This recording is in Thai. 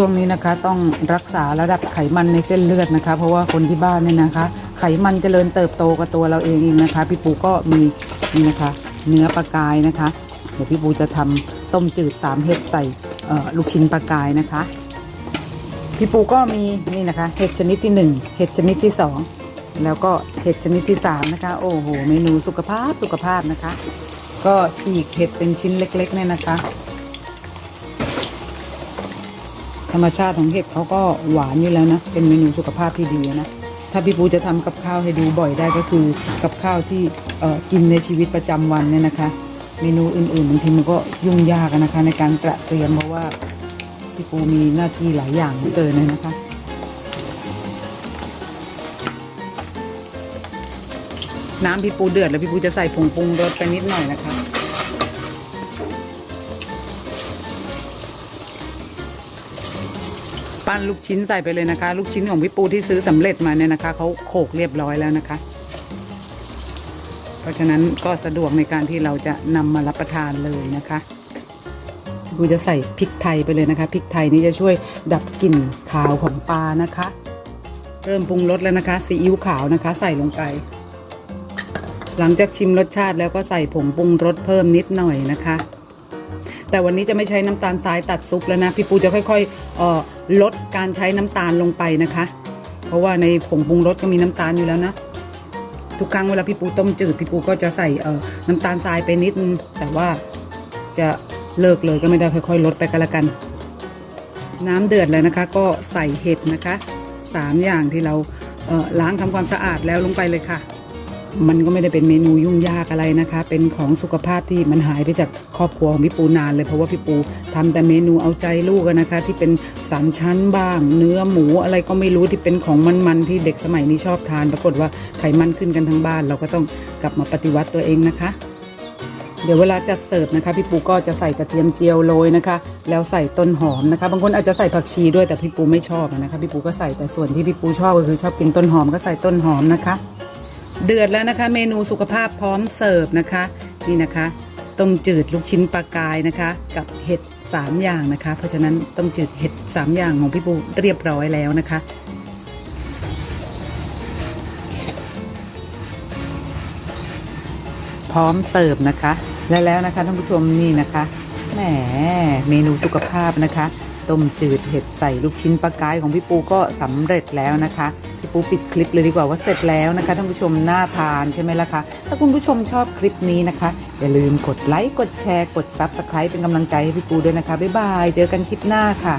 ช่วงนี้นะคะต้องรักษาระดับไขมันในเส้นเลือดนะคะ เพราะว่าคนที่บ้านเนี่ยนะคะ ไขมันเจริญเติบโตกับตัวเราเองเองนะคะ พี่ปูก็มีนี่นะคะ เนื้อปลากายนะคะ เดี๋ยวพี่ปูจะทำต้มจืดสามเห็ดใส่ลูกชิ้นปลากายนะคะ พี่ปูก็มีนี่นะคะ เห็ดชนิดที่หนึ่งเห็ดชนิดที่สองแล้วก็เห็ดชนิดที่สามนะคะ โอ้โห เมนูสุขภาพสุขภาพนะคะ ก็ฉีกเห็ดเป็นชิ้นเล็กๆเนี่ยนะคะ รรมชาติของเห็ดเขาก็หวานอยู่แล้วนะ เป็นเมนูสุขภาพที่ดีนะ ถ้าพี่ปูจะทำกับข้าวให้ดูบ่อยได้ก็คือกับข้าวที่กินในชีวิตประจำวันเนี่ยนะคะ เมนูอื่นๆบางทีมันก็ยุ่งยากนะคะ ในการตระเตรียมเพราะว่าพี่ปูมีหน้าที่หลายอย่างเหลือเกินเลยนะคะน้ำพี่ปูเดือดแล้วพี่ปูจะใส่ผงปรุงรสไปนิดหน่อยนะคะ ปั้นลูกชิ้นใส่ไปเลยนะคะ ลูกชิ้นของพี่ปูที่ซื้อสำเร็จมาเนี่ยนะคะเขาโขกเรียบร้อยแล้วนะคะ เพราะฉะนั้นก็สะดวกในการที่เราจะนำมารับประทานเลยนะคะพี่ปูจะใส่พริกไทยไปเลยนะคะพริกไทยนี้จะช่วยดับกลิ่นขาวของปลานะคะ เริ่มปรุงรสแล้วนะคะซีอิ๊วขาวนะคะ ใส่ลงไป หลังจากชิมรสชาติแล้วก็ใส่ผงปรุงรสเพิ่มนิดหน่อยนะคะ แต่วันนี้จะไม่ใช้น้ำตาลทรายตัดซุปแล้วนะพี่ปูจะค่อยๆออลดการใช้น้ำตาลลงไปนะคะ เพราะว่าในผงปรุงรสก็มีน้ำตาลอยู่แล้วนะทุกครั้งเวลาพี่ปูต้มจืดพี่ปูก็จะใส่เออน้ำตาลทรายไปนิดนึงแต่ว่าจะเลิกเลยก็ไม่ได้ค่อยๆลดไปกันละกัน น้ำเดือดแล้วนะคะ ก็ใส่เห็ดนะคะสามอย่างที่เราเล้างทำความสะอาดแล้วลงไปเลยค่ะ มันก็ไม่ได้เป็นเมนูยุ่งยากอะไรนะคะ เป็นของสุขภาพที่มันหายไปจากครอบครัวของพี่ปูนานเลยเพราะว่าพี่ปูทำแต่เมนูเอาใจลูกนะคะ ที่เป็นสามชั้นบ้าง เนื้อหมูอะไรก็ไม่รู้ที่เป็นของมันๆที่เด็กสมัยนี้ชอบทาน ปรากฏว่าไขมันขึ้นกันทั้งบ้าน เราก็ต้องกลับมาปฏิวัติตัวเองนะคะ เดี๋ยวเวลาจัดเสิร์ฟนะคะพี่ปูก็จะใส่กระเทียมเจียวโรยนะคะ แล้วใส่ต้นหอมนะคะ บางคนอาจจะใส่ผักชีด้วยแต่พี่ปูไม่ชอบนะคะพี่ปูก็ใส่แต่ส่วนที่พี่ปูชอบก็คือชอบกินต้นหอมก็ใส่ต้นหอมนะคะ เดือดแล้วนะคะ เมนูสุขภาพพร้อมเสิร์ฟนะคะ นี่นะคะต้มจืดลูกชิ้นปลากายนะคะ กับเห็ดสามอย่างนะคะ เพราะฉะนั้นต้มจืดเห็ดสามอย่างของพี่ปูเรียบร้อยแล้วนะคะ พร้อมเสิร์ฟนะคะ และแล้วนะคะท่านผู้ชมนี่นะคะแหมเมนูสุขภาพนะคะ ต้มจืดเห็ดใส่ลูกชิ้นปลากายของพี่ปูก็สำเร็จแล้วนะคะ พี่ปูปิดคลิปเลยดีกว่าว่าเสร็จแล้วนะคะท่านผู้ชมน่าทานใช่ไหมล่ะคะถ้าคุณผู้ชมชอบคลิปนี้นะคะ อย่าลืมกดไลค์กดแชร์กดซับสไครป์เป็นกำลังใจให้พี่ปูด้วยนะคะบ๊ายบายเจอกันคลิปหน้าค่ะ